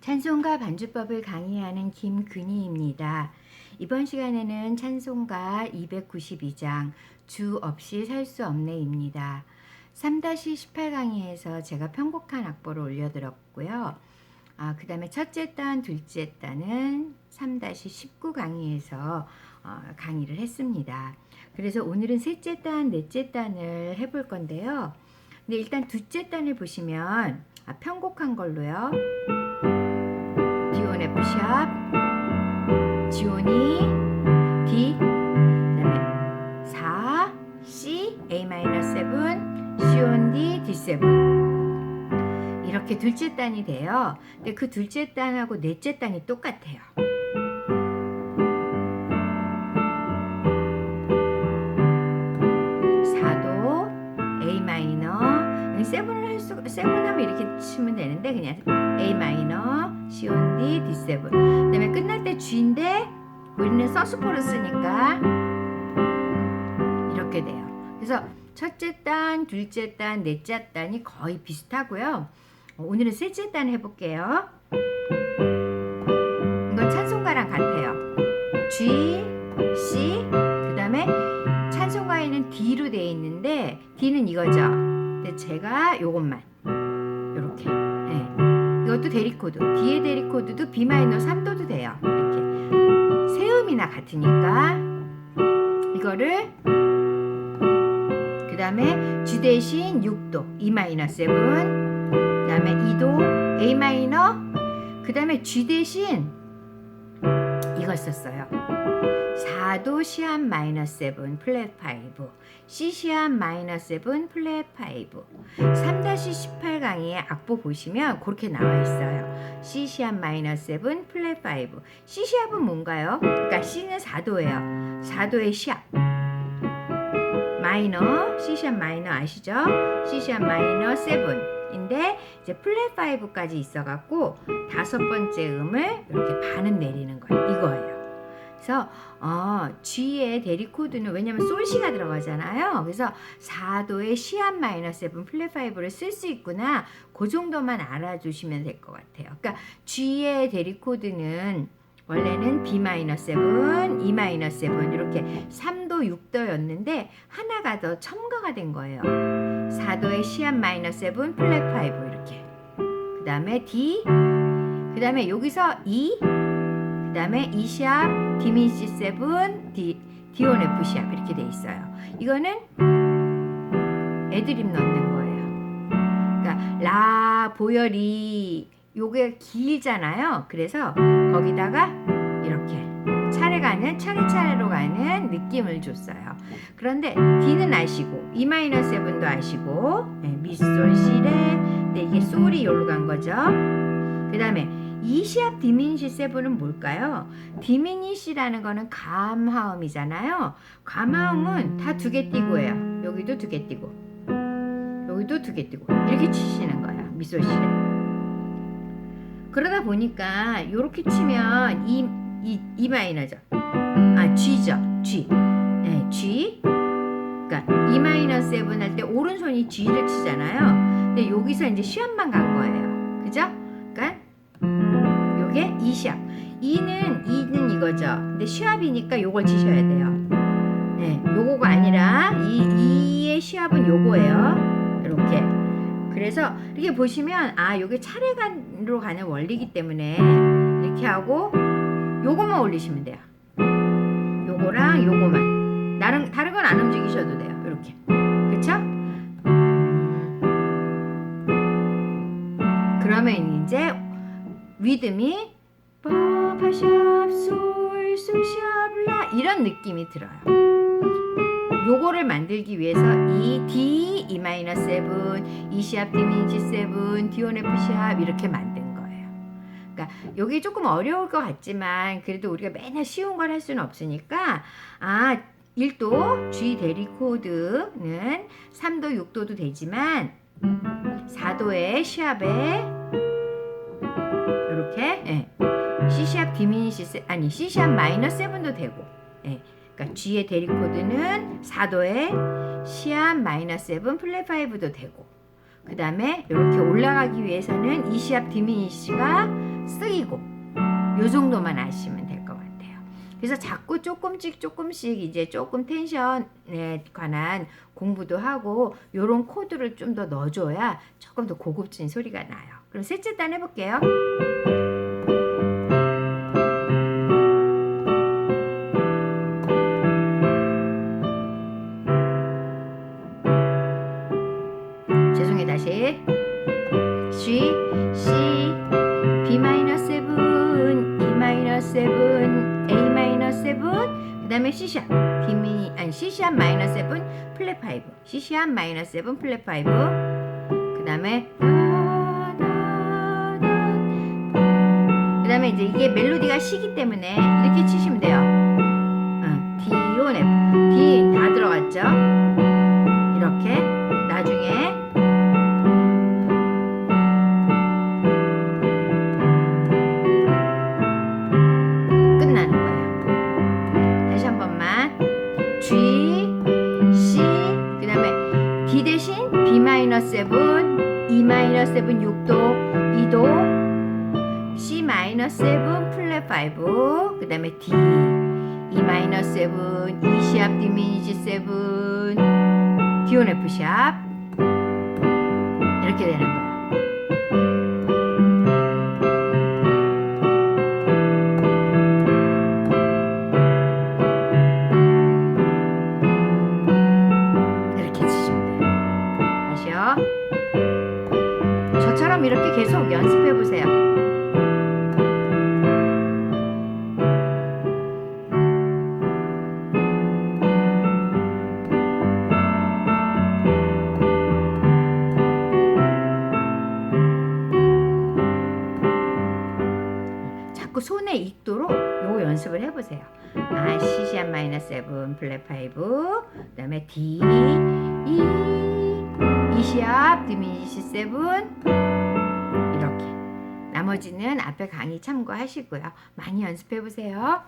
찬송가 반주법을 강의하는 김근희입니다. 이번 시간에는 찬송가 292장 주 없이 살 수 없네입니다. 3-18 강의에서 제가 편곡한 악보를 올려드렸고요. 아, 그 다음에 첫째 단, 둘째 단은 3-19 강의에서 어, 강의를 했습니다. 그래서 오늘은 셋째 단, 넷째 단을 해볼 건데요. 근데 일단 둘째 단을 보시면 아, 편곡한 걸로요. 샵, 지온이. D, 그다음에 4, C, A 마이너 7, C 온 D, D7 이렇게 둘째 단이 돼요. 근데 그 둘째 단하고 넷째 단이 똑같아요. 사도 A 마이너. 세븐을 할 수, 세븐 하면 이렇게 치면 되는데 그냥 A 마이너 C 온 D D7 그 다음에 끝날 때 G인데 우리는 서스포를 쓰니까 이렇게 돼요. 그래서 첫째 단, 둘째 단, 넷째 단이 거의 비슷하고요. 오늘은 셋째 단 해볼게요. 이건 찬송가랑 같아요. G, C, 그 다음에 찬송가에는 D로 되어 있는데 D는 이거죠. 근데 제가 요것만 이렇게. 네. 이것도 대리코드. D의 대리코드도 B 마이너 3도도 돼요. 이렇게 세음이나 같으니까 이거를 그 다음에 G 대신 6도 E 마이너 7. 그 다음에 2도 A 마이너. 그 다음에 G 대신 이걸 썼어요. 4도 시합 마이너 7 플랫 5 C 시합 마이너 7 플랫 5 3-18 강의의 악보 보시면 그렇게 나와 있어요. C 시합 마이너 7 플랫 5 C 시합은 뭔가요? 그러니까 C는 4도예요. 4도의 시합 마이너 C 시합 마이너 아시죠? C 시합 마이너 7 인데 이제 플랫 5까지 있어 갖고 다섯 번째 음을 이렇게 반은 내리는. 그래서 어, G의 대리 코드는 왜냐면 솔시가 들어가잖아요. 그래서 4도의 시합 마이너 7 플랫 5를 쓸 수 있구나. 그 정도만 알아주시면 될 것 같아요. 그러니까 G의 대리 코드는 원래는 B 마이너 7, E 마이너 7 이렇게 3도 6도였는데 하나가 더 첨가가 된 거예요. 4도의 시합 마이너 7 플랫 5 이렇게. 그 다음에 D, 그 다음에 여기서 E, 그 다음에 E 샵, 디미시 7, D, 디온 F 샵 이렇게 돼 있어요. 이거는 애드립 넣는 거예요. 그러니까 라, 보열이 요게 길잖아요. 그래서 거기다가 이렇게 차례 가는 차례차례로 가는 느낌을 줬어요. 그런데 D는 아시고 E 마이너 7도 아시고 네, 미솔 시레 근데 이게 솔이 여기로 간 거죠. 그 다음에 E 시합 디미니시 7은 뭘까요? 디미니시라는 거는 감하음이잖아요. 감하음은 다 두 개 띄고예요. 여기도 두 개 띄고 여기도 두 개 띄고 이렇게 치시는 거예요. 미솔 시레. 그러다 보니까 이렇게 치면 E, E, E 마이너죠. 아 G죠. G. 네, G. 그러니까 E 마이너 7할때 오른손이 G를 치잖아요. 근데 여기서 이제 시합만 간 거예요. 그죠? 시합. E는 E는 이거죠. 근데 시합이니까 요걸 치셔야 돼요. 네, 요거가 아니라 이 E의 시합은 요거예요. 이렇게. 그래서 이렇게 보시면 아 요게 차례간으로 가는 원리이기 때문에 이렇게 하고 요것만 올리시면 돼요. 요거랑 요거만 다른 다른 건 안 움직이셔도 돼요. 이렇게 그렇죠? 그러면 이제 리듬이 파파샵 솔 솔샵 라 이런 느낌이 들어요. 요거를 만들기 위해서 이 D, E 마이너 7, E 샵, D 미니지 7, D 온 F 샵 이렇게 만든 거예요. 그러니까 여기 조금 어려울 것 같지만 그래도 우리가 맨날 쉬운 걸 할 수는 없으니까 아 1도 G 대리 코드는 3도, 6도도 되지만 4도의 시합에 이렇게 예. C 샵 디미니시 세- 아니 C 샵 마이너 7도 되고 예. 그러니까 G의 대리 코드는 4도에 시합 마이너 7 플랫 5도 되고 그 다음에 이렇게 올라가기 위해서는 이 시합 디미니시가 쓰이고 요 정도만 아시면 될 것 같아요. 그래서 자꾸 조금씩 조금씩 이제 조금 텐션에 관한 공부도 하고 요런 코드를 좀 더 넣어줘야 조금 더 고급진 소리가 나요. 그럼 셋째 단 해볼게요. B-7, E-7, A-7, 그 다음에 C샵, B-, 아니 C샵 마이너 7, 플랫 5, C샵 마이너 7, 플랫 5, 그 다음에 그 다음에 이제 이게 멜로디가 시기 때문에 이렇게 치시면 돼요. 마이너 세븐 6도 2도 C-7 플랫 5 그다음에 D E-7 E 샵 디미니지 7 D 온 F 샵 이렇게 되는 거예요. 저처럼 이렇게 계속 연습해 보세요. 자꾸 손에 익도록 요거 연습을 해보세요. 아, C 샵 마이너 세븐 플랫 파이브, 그다음에 D, E, 샵 디미니시 세븐 이렇게. 나머지는 앞에 강의 참고하시고요. 많이 연습해 보세요.